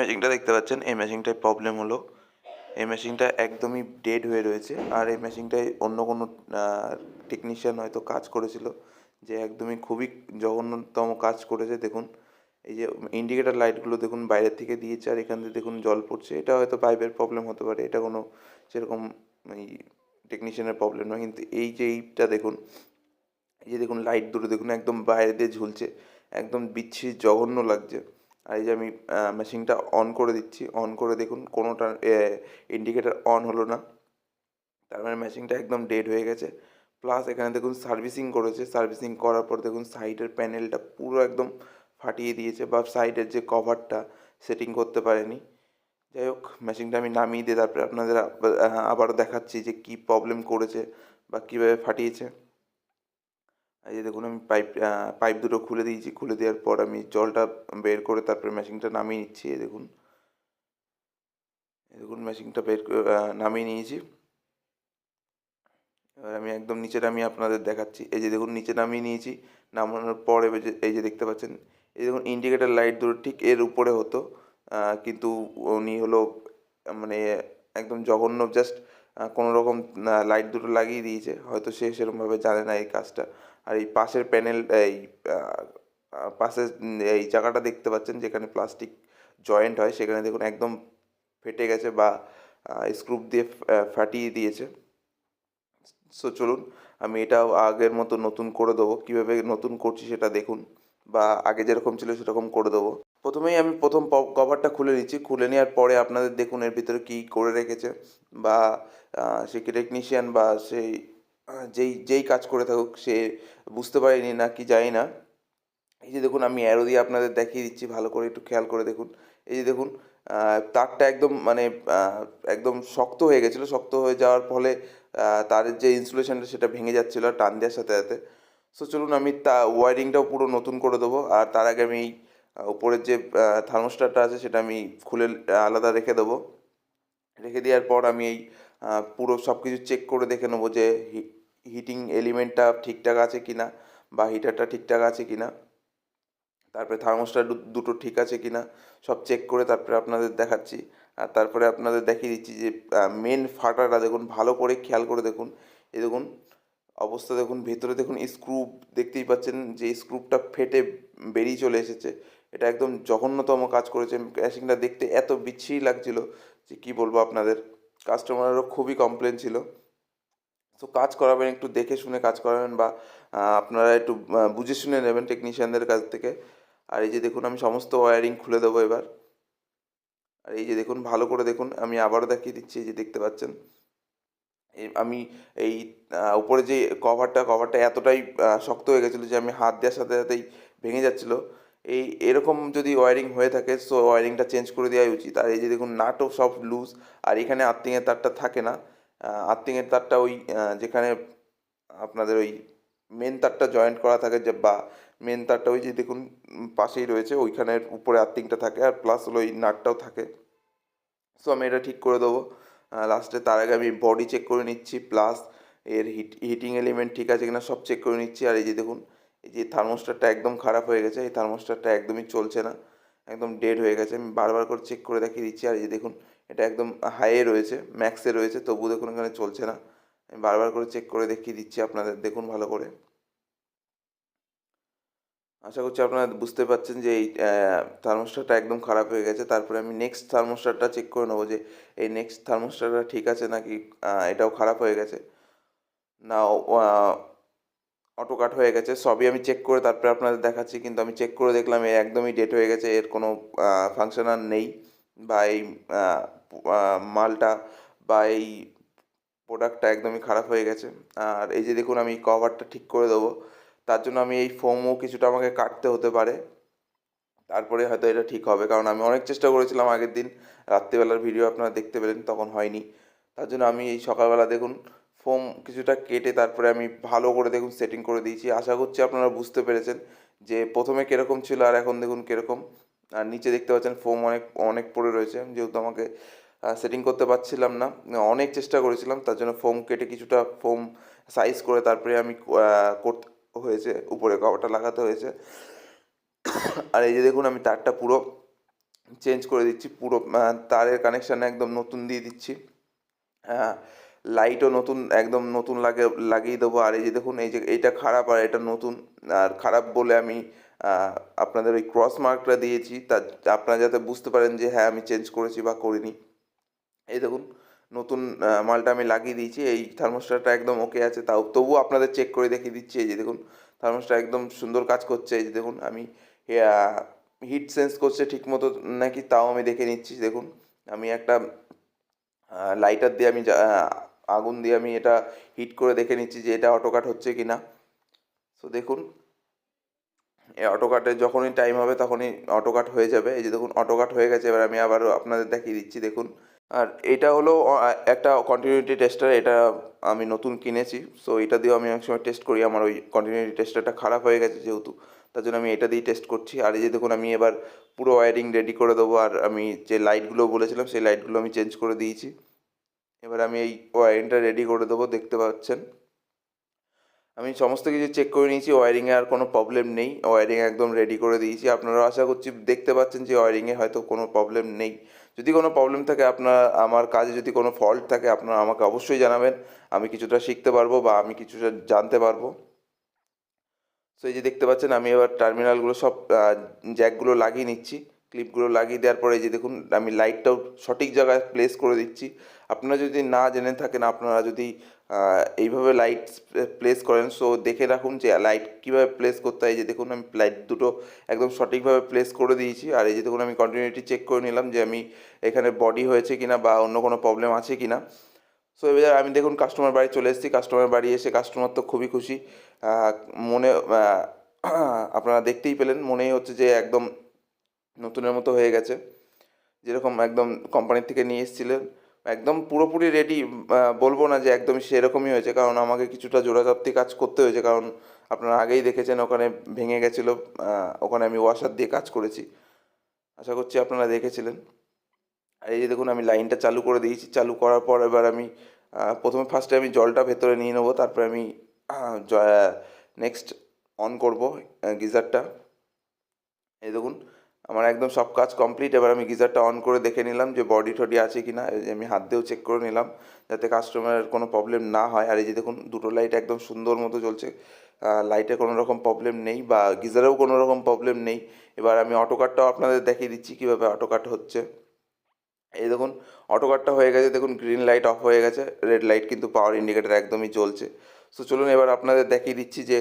মেশিনটা দেখতে পাচ্ছেন, এই মেশিনটায় প্রবলেম হলো। এই মেশিনটা একদমই ডেড হয়ে রয়েছে। আর এই মেশিনটায় অন্য কোনো টেকনিশিয়ান হয়তো কাজ করেছিল, যে একদমই খুবই জঘন্যতম কাজ করেছে। দেখুন, এই যে ইন্ডিকেটার লাইটগুলো দেখুন বাইরের থেকে দিয়েছে, আর এখান থেকে দেখুন জল পড়ছে। এটা হয়তো পাইপের প্রবলেম হতে পারে, এটা কোনো সেরকম এই টেকনিশিয়ানের প্রবলেম নয়। কিন্তু এই যে এইটা দেখুন, এই যে দেখুন লাইট দুটো দেখুন একদম বাইরে দিয়ে ঝুলছে। একদম বিচ্ছিরি, জঘন্য লাগছে। এই যে আমি মেশিনটা অন করে দিচ্ছি। অন করে দেখুন কোনোটা ইন্ডিকেটার অন হলো না। তার মানে মেশিনটা একদম ডেড হয়ে গেছে। প্লাস এখানে দেখুন সার্ভিসিং করেছে। সার্ভিসিং করার পর দেখুন সাইডের প্যানেলটা পুরো একদম ফাটিয়ে দিয়েছে বা সাইডের যে কভারটা সেটিং করতে পারেনি। যাই হোক মেশিনটা আমি নামিয়ে দিয়ে তারপরে আপনাদের আব- আবারও দেখাচ্ছি যে কী প্রবলেম করেছে বা কীভাবে ফাটিয়েছে। এই যে দেখুন, আমি পাইপ পাইপ দুটো খুলে দিয়েছি। খুলে দেওয়ার পর আমি জলটা বের করে তারপরে মেশিনটা নামিয়ে নিচ্ছি, এই দেখুন। এই দেখুন মেশিনটা বের নামিয়ে নিয়েছি। এবার আমি একদম নিচে নামিয়ে আপনাদের দেখাচ্ছি। এই যে দেখুন, নিচে নামিয়ে নিয়েছি। নামানোর পর এবার এই যে দেখতে পাচ্ছেন, এই দেখুন ইন্ডিকেটার লাইট দুটো ঠিক এর উপরে হতো। কিন্তু উনি হলো মানে একদম জঘন্য জাস্ট কোনো রকম লাইট দুটো লাগিয়ে দিয়েছে। হয়তো সে সেরকমভাবে জানে না এই কাজটা। আর এই পাশের প্যানেল এই পাশের এই জায়গাটা দেখতে পাচ্ছেন যেখানে প্লাস্টিক জয়েন্ট হয়, সেখানে দেখুন একদম ফেটে গেছে বা স্ক্রুপ দিয়ে ফাটিয়ে দিয়েছে। সো চলুন, আমি এটাও আগের মতো নতুন করে দেবো। কীভাবে নতুন করছি সেটা দেখুন, বা আগে যেরকম ছিল সেরকম করে দেবো। প্রথমেই আমি প্রথম কভারটা খুলে নিচ্ছি। খুলে নেওয়ার পরে আপনাদের দেখুন এর ভিতরে কী করে রেখেছে, বা সে টেকনিশিয়ান বা সেই যেই যেই কাজ করে থাকুক, সে বুঝতে পারেনি না কি জানি না। এই যে দেখুন, আমি অ্যারো দিয়ে আপনাদের দেখিয়ে দিচ্ছি, ভালো করে একটু খেয়াল করে দেখুন। এই যে দেখুন তারটা একদম মানে একদম শক্ত হয়ে গেছিল। শক্ত হয়ে যাওয়ার ফলে তারের যে ইনসুলেশনটা সেটা ভেঙে যাচ্ছিল টান দেওয়ার সাথে সাথে। সো চলুন আমি তা ওয়ারিংটাও পুরো নতুন করে দেবো। আর তার আগে আমি উপরের যে থার্মোস্টারটা আছে, সেটা আমি খুলে আলাদা রেখে দেবো। রেখে দেওয়ার পর আমি এই পুরো সব কিছু চেক করে দেখে নেব যে হিটিং এলিমেন্টটা ঠিকঠাক আছে কি না বা হিটারটা ঠিকঠাক আছে কি না তারপরে থার্মোস্টার দুটো ঠিক আছে কি না সব চেক করে তারপরে আপনাদের দেখাচ্ছি। আর তারপরে আপনাদের দেখিয়ে দিচ্ছি যে মেন ফাটাটা দেখুন, ভালো করে খেয়াল করে দেখুন। এই দেখুন, অবস্থা দেখুন, ভেতরে দেখুন স্ক্রু দেখতেই পাচ্ছেন যে স্ক্রুপটা ফেটে বেরিয়ে চলে এসেছে। এটা একদম জঘন্যতম কাজ করেছে। মেশিনটা দেখতে এত বিচ্ছিরি লাগছিল যে কি বলব আপনাদের। কাস্টমারেরও খুবই কমপ্লেন ছিল। তো কাজ করাবেন, একটু দেখে শুনে কাজ করাবেন বা আপনারা একটু বুঝে শুনে নেবেন টেকনিশিয়ানদের কাছ থেকে। আর এই যে দেখুন, আমি সমস্ত ওয়্যারিং খুলে দেবো এবার। আর এই যে দেখুন, ভালো করে দেখুন, আমি আবারও দেখিয়ে দিচ্ছি, এই যে দেখতে পাচ্ছেন। আমি এই উপরে যে কভারটা কভারটা এতটাই শক্ত হয়ে গেছিল যে আমি হাত দেওয়ার সাথে সাথেই ভেঙে যাচ্ছিল। এই এরকম যদি ওয়ারিং হয়ে থাকে সো ওয়ারিংটা চেঞ্জ করে দেওয়াই উচিত। আর এই যে দেখুন, নাটও সব লুজ আর এখানে আর্থিংয়ের তারটা থাকে না। আর্থিংয়ের তারটা ওই যেখানে আপনাদের ওই মেন তারটা জয়েন্ট করা থাকে, যে বা মেন তারটা ওই যে দেখুন পাশেই রয়েছে ওইখানের উপরে আর্থিংটা থাকে, আর প্লাস হলো ওই নাটটাও থাকে। সো আমি এটা ঠিক করে দেবো। লাস্টে তার আগে আমি বডি চেক করে নিচ্ছি প্লাস এর হিট হিটিং এলিমেন্ট ঠিক আছে কিনা সব চেক করে নিচ্ছি, আর এই যে দেখুন এই যে থার্মোস্টারটা একদম খারাপ হয়ে গেছে, এই থার্মোস্টারটা একদমই চলছে না, একদম ডেড হয়ে গেছে। আমি বারবার করে চেক করে দেখিয়ে দিচ্ছি, আর এই দেখুন, এটা একদম হাইয়ে রয়েছে ম্যাক্সে রয়েছে তবু দেখুন এখানে চলছে না। আমি বারবার করে চেক করে দেখিয়ে দিচ্ছি আপনাদের, দেখুন ভালো করে। আশা করছি আপনারা বুঝতে পারছেন যে এই থার্মোস্টারটা একদম খারাপ হয়ে গেছে। তারপরে আমি নেক্সট থার্মোস্টারটা চেক করে নেব যে, এই নেক্সট থার্মোস্টারটা ঠিক আছে নাকি এটাও খারাপ হয়ে গেছে। না অটো কাট হয়ে গেছে। সবই আমি চেক করে তারপরে আপনাদের দেখাচ্ছি, কিন্তু আমি চেক করে দেখলাম এ একদমই ডেট হয়ে গেছে, এর কোনো ফাংশন আর নেই। বা এই মালটা বা এই প্রোডাক্টটা একদমই খারাপ হয়ে গেছে। আর এই যে দেখুন, আমি কভারটা ঠিক করে দেবো। তার জন্য আমি এই ফোমও কিছুটা আমাকে কাটতে হতে পারে। তারপরে হয়তো এটা ঠিক হবে, কারণ আমি অনেক চেষ্টা করেছিলাম আগের দিন। রাত্রিবেলার ভিডিও আপনারা দেখতে পেলেন, তখন হয়নি। তার জন্য আমি এই সকালবেলা দেখুন ফোম কিছুটা কেটে তারপরে আমি ভালো করে দেখুন সেটিং করে দিয়েছি। আশা করছি আপনারা বুঝতে পেরেছেন যে প্রথমে কীরকম ছিল আর এখন দেখুন কীরকম। আর নিচে দেখতে পাচ্ছেন ফোম অনেক অনেক পড়ে রয়েছে। যেহেতু আমাকে সেটিং করতে পারছিলাম না, অনেক চেষ্টা করেছিলাম, তার জন্য ফোম কেটে কিছুটা ফোম সাইজ করে তারপরে আমি করতে হয়েছে, উপরে কভারটা লাগাতে হয়েছে। আর এই যে দেখুন আমি তারটা পুরো চেঞ্জ করে দিচ্ছি, পুরো তারের কানেকশান একদম নতুন দিয়ে দিচ্ছি। লাইটও নতুন, একদম নতুন লাগে, লাগিয়ে দেবো। আর এই যে দেখুন, এই যে এইটা খারাপ আর এটা নতুন, আর খারাপ বলে আমি আপনাদের ওই ক্রস মার্কটা দিয়েছি। তা আপনারা যাতে বুঝতে পারেন যে হ্যাঁ আমি চেঞ্জ করেছি বা করিনি। এই দেখুন, নতুন মালটা আমি লাগিয়ে দিয়েছি। এই থার্মোস্টারটা একদম ওকে আছে। তাও তবুও আপনাদের চেক করে দেখিয়ে দিচ্ছি। এই যে দেখুন থার্মোস্টার একদম সুন্দর কাজ করছে। এই যে দেখুন, আমি হিট সেন্স করছে ঠিক মতো নাকি, তাও আমি দেখে নিচ্ছি। দেখুন, আমি একটা লাইটার দিয়ে আমি আগুন দিয়ে আমি এটা হিট করে দেখে নিচ্ছি যে এটা অটোকাট হচ্ছে কি না সো দেখুন, এই অটোকাটে যখনই টাইম হবে তখনই অটোকাট হয়ে যাবে। এই যে দেখুন অটোকাট হয়ে গেছে, এবার আমি আবারও আপনাদের দেখিয়ে দিচ্ছি, দেখুন। আর এটা হলো একটা কন্টিনিউটি টেস্টার এটা আমি নতুন কিনেছি। সো এটা দিয়েও আমি অনেক সময় টেস্ট করি, আমার ওই কন্টিনিউটি টেস্টারটা খারাপ হয়ে গেছে যেহেতু, তার জন্য আমি এটা দিয়েই টেস্ট করছি। আর এই যে দেখুন, আমি এবার পুরো ওয়্যারিং রেডি করে দেবো। আর আমি যে লাইটগুলো বলেছিলাম, সেই লাইটগুলো আমি চেঞ্জ করে দিয়েছি। এবার আমি এই ওয়ারিংটা রেডি করে দেবো, দেখতে পাচ্ছেন। আমি সমস্ত কিছু চেক করে নিয়েছি ওয়ারিংয়ে আর কোনো প্রবলেম নেই। ওয়ারিং একদম রেডি করে দিয়েছি। আপনারা আশা করছি দেখতে পাচ্ছেন যে ওয়ারিংয়ে হয়তো কোনো প্রবলেম নেই। যদি কোনো প্রবলেম থাকে, আপনার, আমার কাজে যদি কোনো ফল্ট থাকে, আপনারা আমাকে অবশ্যই জানাবেন। আমি কিছুটা শিখতে পারব বা আমি কিছুটা জানতে পারব। সো এই যে দেখতে পাচ্ছেন, আমি এবার টার্মিনালগুলো সব জ্যাকগুলো লাগিয়ে নিচ্ছি। ক্লিপগুলো লাগিয়ে দেওয়ার পরে যে দেখুন, আমি লাইটটাও সঠিক জায়গায় প্লেস করে দিচ্ছি। আপনারা যদি না জেনে থাকেন, আপনারা যদি এইভাবে লাইট প্লেস করেন সো দেখে রাখুন যে লাইট কীভাবে প্লেস করতে হয়। যে দেখুন, আমি লাইট দুটো একদম সঠিকভাবে প্লেস করে দিয়েছি। আর এই যে দেখুন, আমি কন্টিনিউটি চেক করে নিলাম যে আমি এখানে বডি হয়েছে কিনা বা অন্য কোনো প্রবলেম আছে কিনা। সো এবার আমি দেখুন কাস্টমার বাড়ি চলে এসেছি। কাস্টমার বাড়ি এসে কাস্টমার তো খুবই খুশি। মনে আপনারা দেখতেই পেলেন। মনেই হচ্ছে যে একদম নতুনের মতো হয়ে গেছে। যেরকম একদম কোম্পানির থেকে নিয়ে এসেছিলেন, একদম পুরোপুরি রেডি বলব না যে একদম সেরকমই হয়েছে, কারণ আমাকে কিছুটা জোড়াজাপ্তি কাজ করতে হয়েছে, কারণ আপনারা আগেই দেখেছেন ওখানে ভেঙে গেছিল ওখানে আমি ওয়াশার দিয়ে কাজ করেছি। আশা করছি আপনারা দেখেছিলেন। আর এই যে দেখুন, আমি লাইনটা চালু করে দিয়েছি, চালু করার পর এবার আমি প্রথমে ফার্স্টে আমি জলটা ভেতরে নিয়ে নেব, তারপরে আমি নেক্সট অন করব গিজারটা। এই দেখুন আমার একদম সব কাজ কমপ্লিট এবার আমি গিজারটা অন করে দেখে নিলাম যে বডি টডি আছে কি না আমি হাত দিয়েও চেক করে নিলাম, যাতে কাস্টমারের কোনো প্রবলেম না হয়। আর এই যে দেখুন, দুটো লাইট একদম সুন্দর মতো জ্বলছে। লাইটে কোনো রকম প্রবলেম নেই বা গিজারেও কোনো রকম প্রবলেম নেই। এবার আমি অটো কাটটাও আপনাদের দেখিয়ে দিচ্ছি কীভাবে অটো কাট হচ্ছে। এই দেখুন অটো কাটটা হয়ে গেছে। দেখুন গ্রিন লাইট অফ হয়ে গেছে। রেড লাইট কিন্তু পাওয়ার ইন্ডিকেটার একদমই জ্বলছে। সো চলুন এবার আপনাদের দেখিয়ে দিচ্ছি যে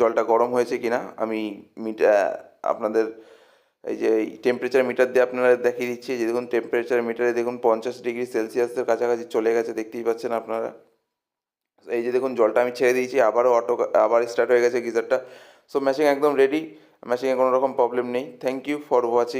জলটা গরম হয়েছে কিনা। আমি মিট আপনাদের এই যে টেম্পারেচার মিটার দিয়ে আপনারা দেখিয়ে দিচ্ছি যে দেখুন টেম্পারেচার মিটারে দেখুন পঞ্চাশ ডিগ্রি সেলসিয়াসের কাছাকাছি চলে গেছে, দেখতেই পাচ্ছেন আপনারা। এই যে দেখুন জলটা আমি ছেড়ে দিয়েছি, আবারও অটো আবার স্টার্ট হয়ে গেছে গিজারটা। সো ম্যাচিং একদম রেডি ম্যাচিংয়ে কোনো রকম প্রবলেম নেই। Thank you for watching